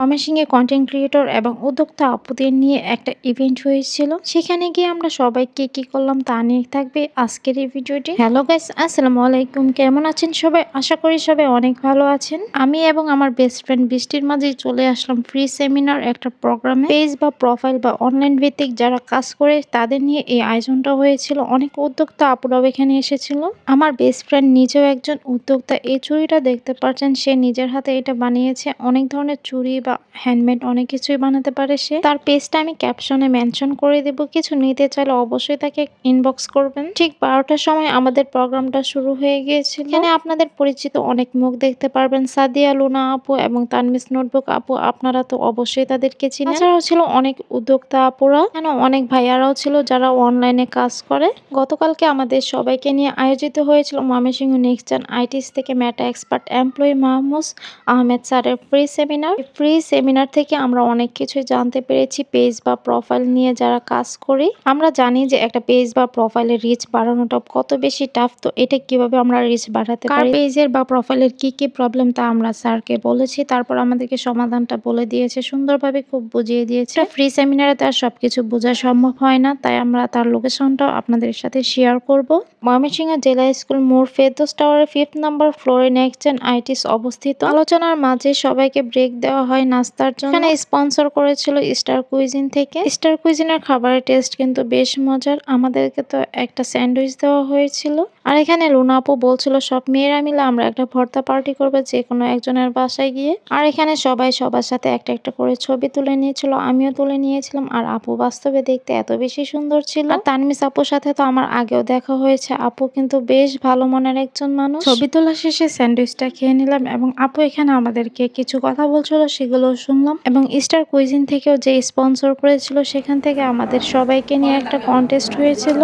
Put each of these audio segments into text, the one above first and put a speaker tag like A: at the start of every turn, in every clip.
A: ময়মনসিংহে content creator এবং উদ্যোক্তা আপুদের নিয়ে একটা ইভেন্ট হয়েছিল। সেখানে গিয়ে আমরা সবাই কে কি করলাম তা নিয়ে থাকবে আজকের এই ভিডিওটি। হ্যালো গাইস আসসালামু আলাইকুম। কেমন আছেন সবাই? আশা করি সবাই অনেক ভালো আছেন। আমি এবং আমার বেস্ট ফ্রেন্ড বৃষ্টির মাঝেই চলে আসলাম ফ্রি সেমিনার একটা প্রোগ্রামে পেজ বা প্রোফাইল বা অনলাইন ভিত্তিক যারা কাজ করে, তাদের নিয়ে এই আয়োজনটা হয়েছিল। অনেক উদ্যোক্তা আপুরাও এখানে এসেছিল। আমার বেস্ট ফ্রেন্ড নিজেও একজন উদ্যোক্তা। এই চুরিটা দেখতে পাচ্ছেন, সে নিজের হাতে এটা বানিয়েছে। অনেক ধরনের চুরি বা হ্যান্ডমেড অনেক কিছুই বানাতে পারে সে। তার পেজটা আমি ক্যাপশনে মেনশন করে দেব। কিছু নিতে চাইলে অবশ্যই তাকে ইনবক্স করবেন। ঠিক বারোটার সময় আমাদের প্রোগ্রামটা শুরু হয়ে গিয়েছিল। এখানে আপনাদের পরিচিত অনেক মুখ দেখতে পারবেন। সাদিয়া, লুনা আপু এবং তানমিস নোটবুক আপু, আপনারা তো অবশ্যই তাদেরকে চিনেন। এছাড়াও ছিল অনেক উদ্যোক্তা আপুরা। কেন অনেক ভাইয়ারাও ছিল যারা অনলাইনে কাজ করে। গতকালকে আমাদের সবাইকে নিয়ে আয়োজিত হয়েছিল ময়মনসিংহ নেক্সট আইটিস থেকে Meta expert employee Mahmud Ahmed স্যারের ফ্রি সেমিনার ফ্রি সেমিনার থেকে আমরা অনেক কিছুই জানতে পেরেছি পেজ বা প্রোফাইল নিয়ে যারা কাজ করি। আমরা জানি যে একটা পেজ বা প্রোফাইলের রিচ বাড়ানোটা কত বেশি টাফ তো এটা কীভাবে আমরা রিচ বাড়াতে পারি? পেজের বা প্রোফাইলের কি কি প্রবলেম তা আমরা স্যারকে বলেছি তারপর আমাদেরকে সমাধানটা বলে দিয়েছে সুন্দরভাবে খুব বুঝিয়ে দিয়েছে। ফ্রি সেমিনারে তার সবকিছু বোঝা সম্ভব হয় না তাই আমরা তার লোকেশনটাও আপনাদের সাথে শেয়ার করব। ময়মনসিংহ জেলা স্কুল মোর ফেরদোস টাওয়ারের ফিফথ নাম্বার ফ্লোরে নেক্সট জেন আইটিস অবস্থিত। আলোচনার মাঝে সবাইকে ব্রেক দেওয়া হয় নাস্তার জন্য। এখানে স্পন্সর করেছিল স্টার কুইজিন থেকে। স্টার কুইজিনের খাবারের টেস্ট কিন্তু বেশ মজার। আমাদেরকে তো একটা স্যান্ডউইচ দেওয়া হয়েছিল। আর এখানে লুনা আপু বলছিল সব মেয়েরা মিলে আমরা একটা ভর্তা পার্টি করব যে কোনো একজনের বাসায় গিয়ে। আর এখানে সবাই সবার সাথে একটা একটা করে ছবি তুলে নিয়েছিল। আমিও তুলে নিয়েছিলাম। আর আপু বাস্তবে দেখতে এত বেশি সুন্দর ছিল। আর তানমিস আপুর সাথে তো আমার আগেও দেখা হয়েছে। আপু কিন্তু বেশ ভালো মনের একজন মানুষ। ছবি তোলা শেষে স্যান্ডউইচটা খেয়ে নিলাম এবং আপু এখানে আমাদেরকে কিছু কথা বলছিল সেগুলো শুনলাম। এবং স্টার কুইজিন থেকেও যে স্পন্সর করেছিল সেখান থেকে আমাদের সবাইকে নিয়ে একটা কন্টেস্ট হয়েছিল।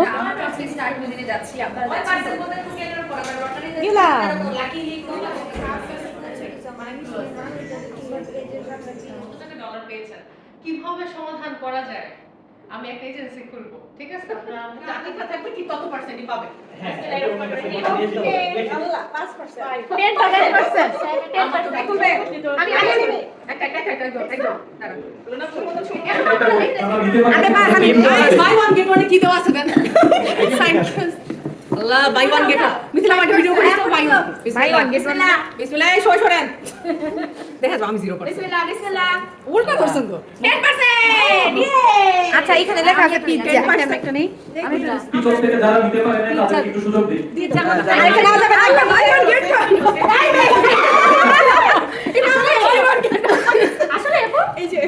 B: কীভাবে সমাধান করা যায়? আমি একটা এজেন্সি খুলব ঠিক আছে? চাকরিটা থাকবে কি কত পার্সেন্টই পাবে আমি আগে নেবে একটা একটা একটা একদম একদম
C: বাই ওয়ান গেট ওয়ানে কি দেওয়া আছে দেন আল্লাহ বাই ওয়ান গেট মিথিলা আমাকে ভিডিও করে তো buy one buy one get one বিসমিল্লাহ এই সই সরেন দেখা যাও আমি জিরো পার্সেন্ট
D: বিসমিল্লাহ বিসমিল্লাহ
C: উল্টা করছেন তো
D: 10%
C: আচ্ছা এখানে লেখা আছে একটা নেই
E: যারা নিতে পারে না তাদেরকে একটু সুযোগ দিন
C: এখানে আওয়াজ হবে আল্লাহ বাই ওয়ান গেট
D: আসলে আপু
C: এই যে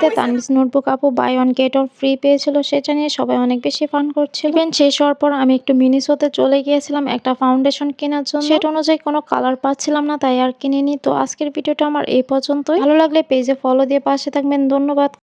A: ফ্রিতে তানভিস নোটবুক আপু buy one get of free পেয়েছিল, সেটা নিয়ে সবাই অনেক বেশি ফান করছিল। ইভেন শেষ হওয়ার পর আমি একটু মিনিসোতে চলে গিয়েছিলাম একটা ফাউন্ডেশন কেনার জন্য। সেটা অনুযায়ী কোনো কালার পাচ্ছিলাম না, তাই আর কিনিনি। তো আজকের ভিডিওটা আমার এই পর্যন্তই। ভালো লাগলে পেজে ফলো দিয়ে পাশে থাকবেন। ধন্যবাদ।